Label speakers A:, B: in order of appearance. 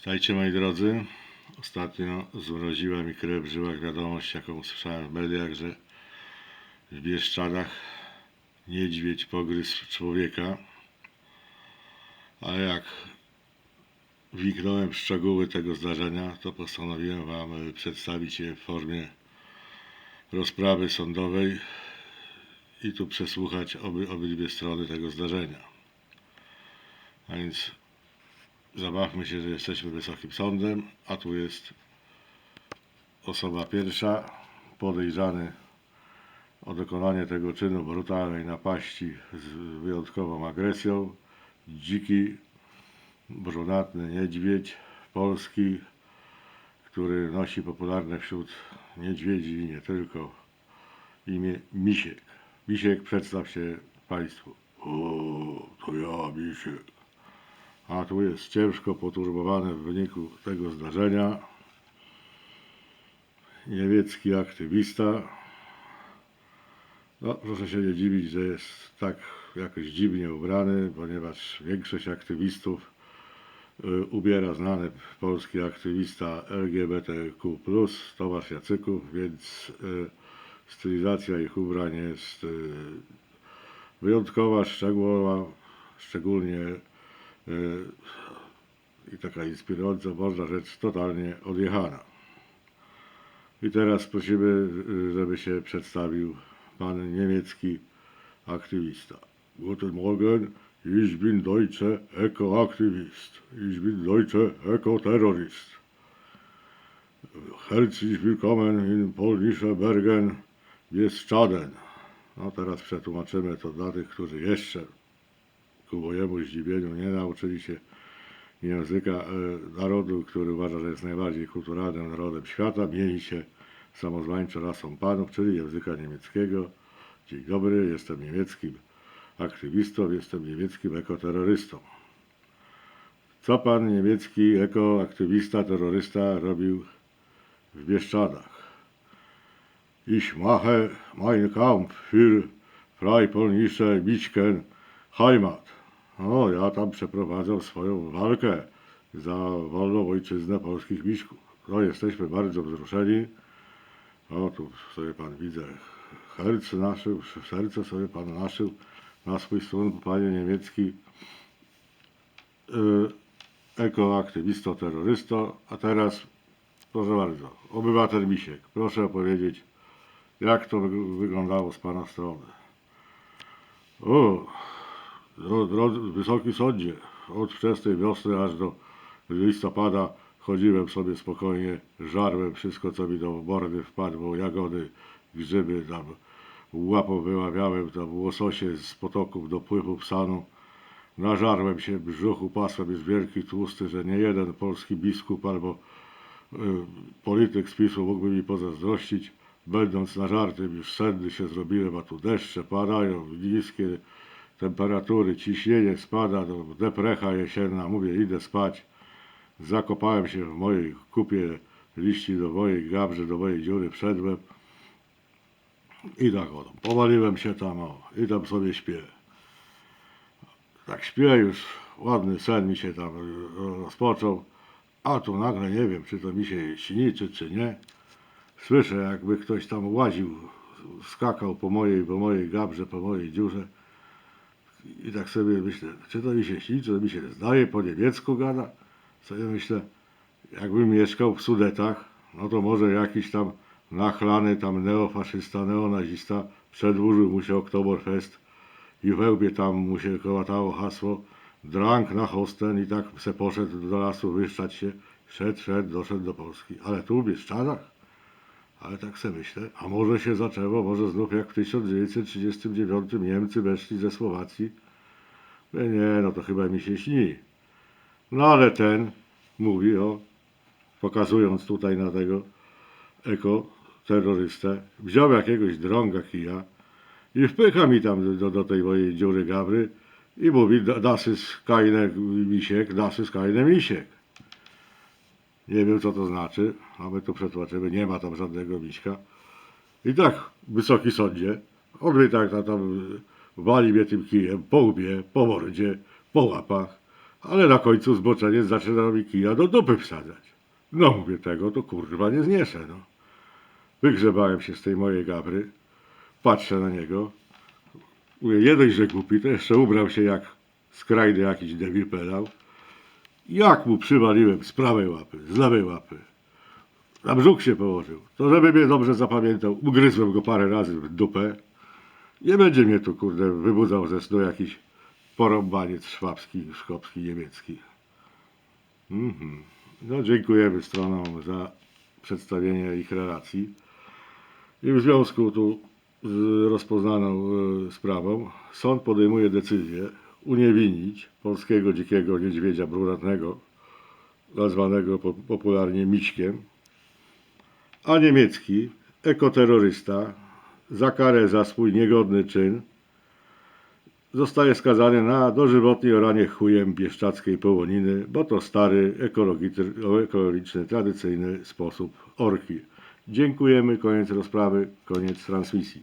A: Witajcie moi drodzy. Ostatnio zmroziła mi krew w żyłach wiadomość, jaką usłyszałem w mediach, że w Bieszczadach niedźwiedź pogryzł człowieka. A jak wniknąłem w szczegóły tego zdarzenia, to postanowiłem Wam przedstawić je w formie rozprawy sądowej i tu przesłuchać oby, obydwie strony tego zdarzenia. A więc Zabawmy się, że jesteśmy Wysokim Sądem, a tu jest osoba pierwsza, podejrzany o dokonanie tego czynu brutalnej napaści z wyjątkową agresją. Dziki, brunatny niedźwiedź polski, który nosi popularne wśród niedźwiedzi i nie tylko imię Misiek. Misiek, przedstaw się Państwu. O, to ja, Misiek. A tu jest ciężko poturbowany w wyniku tego zdarzenia niemiecki aktywista. No, proszę się nie dziwić, że jest tak jakoś dziwnie ubrany, ponieważ większość aktywistów y, ubiera znany polski aktywista LGBTQ+, Tomasz Jacyków, więc y, stylizacja ich ubrań jest y, wyjątkowa, szczegółowa, szczególnie i taka inspirująca, można rzecz totalnie odjechana. I teraz prosimy, y, żeby się przedstawił pan niemiecki aktywista. Guten Morgen, ich bin deutsche Eco-Aktivist. Ich bin deutsche Eco-Terrorist. Herzlich willkommen in polnische Bergen, Bieszczaden. No teraz przetłumaczymy to dla tych, którzy jeszcze ku mojemu zdziwieniu nie nauczyli się języka e, narodu, który uważa, że jest najbardziej kulturalnym narodem świata, mieni się samozwańczą rasą panów, czyli języka niemieckiego. Dzień dobry, jestem niemieckim aktywistą, jestem niemieckim ekoterrorystą. Co pan niemiecki ekoaktywista, terrorysta robił w Bieszczadach? Ich mache meinen Kampf für frei polnische Mieszken Heimat. O, ja tam przeprowadzam swoją walkę za wolną ojczyznę polskich miszków. No, jesteśmy bardzo wzruszeni. O, tu sobie pan widzę, herc naszył, serce sobie pan naszył na swój stron, panie niemiecki yy, ekoaktywisto, terrorysto. A teraz, proszę bardzo, obywatel Misiek, proszę opowiedzieć, jak to wyg- wyglądało z pana strony. Drodzy, wysoki sądzie, od wczesnej wiosny aż do listopada chodziłem sobie spokojnie, żarłem wszystko, co mi do mordy wpadło, jagody, grzyby, tam łapą wyławiałem, tam łososie z potoków do pływów sanu. Nażarłem się, brzuch upasłem jest wielki, tłusty, że nie jeden polski biskup albo y, polityk z PiSu mógłby mi pozazdrościć. Będąc nażartym, już senny się zrobiłem, a tu deszcze padają, niskie temperatury, ciśnienie spada, to deprecha jesienna, mówię, idę spać. Zakopałem się w mojej kupie liści do mojej gabrze, do mojej dziury, wszedłem i tak o, powaliłem się tam o, i tam sobie śpię. Tak śpię już, ładny sen mi się tam rozpoczął, a tu nagle nie wiem, czy to mi się śni, czy, czy nie. Słyszę, jakby ktoś tam łaził, skakał po mojej, po mojej gabrze, po mojej dziurze. I tak sobie myślę, czy to mi się śni, czy to mi się zdaje, po niemiecku gada. Sobie myślę, jakbym mieszkał w Sudetach, no to może jakiś tam nachlany tam neofaszysta, neonazista przedłużył mu się Oktoberfest i we łbie tam mu się kołatało hasło drank na hosten i tak se poszedł do lasu wyszczać się, szedł, szedł, doszedł do Polski. Ale tu w Bieszczadach? Ale tak sobie myślę, a może się zaczęło, może znów jak w 1939 Niemcy weszli ze Słowacji? Mówię, nie, no to chyba mi się śni. No ale ten mówi o, pokazując tutaj na tego eko-terrorystę, wziął jakiegoś drąga kija i wpycha mi tam do, do tej mojej dziury gabry i mówi, "Da- das ist misiek, das ist misiek. Nie wiem, co to znaczy, a my tu przetłumaczymy, nie ma tam żadnego miśka. I tak, wysoki sądzie, on mnie tak tam, tam wali mnie tym kijem po łbie, po mordzie, po łapach. Ale na końcu zboczeniec zaczyna mi kija do dupy wsadzać. No mówię, tego to kurwa nie znieszę, no. Wygrzebałem się z tej mojej gabry, patrzę na niego, mówię, dość, że głupi, to jeszcze ubrał się jak skrajny jakiś debil pedał. Jak mu przywaliłem z prawej łapy, z lewej łapy. Na brzuch się położył. To żeby mnie dobrze zapamiętał, ugryzłem go parę razy w dupę. Nie będzie mnie tu, kurde, wybudzał ze snu jakiś porąbaniec szwabski, szkopski, niemiecki. Mhm. No, dziękujemy stronom za przedstawienie ich relacji. I w związku tu z rozpoznaną e, sprawą sąd podejmuje decyzję uniewinnić polskiego dzikiego niedźwiedzia brunatnego, nazwanego po- popularnie Mićkiem, a niemiecki ekoterrorysta za karę za swój niegodny czyn zostaje skazany na dożywotnie oranie chujem bieszczackiej połoniny, bo to stary, ekologiczny tradycyjny sposób orki. Dziękujemy, koniec rozprawy, koniec transmisji.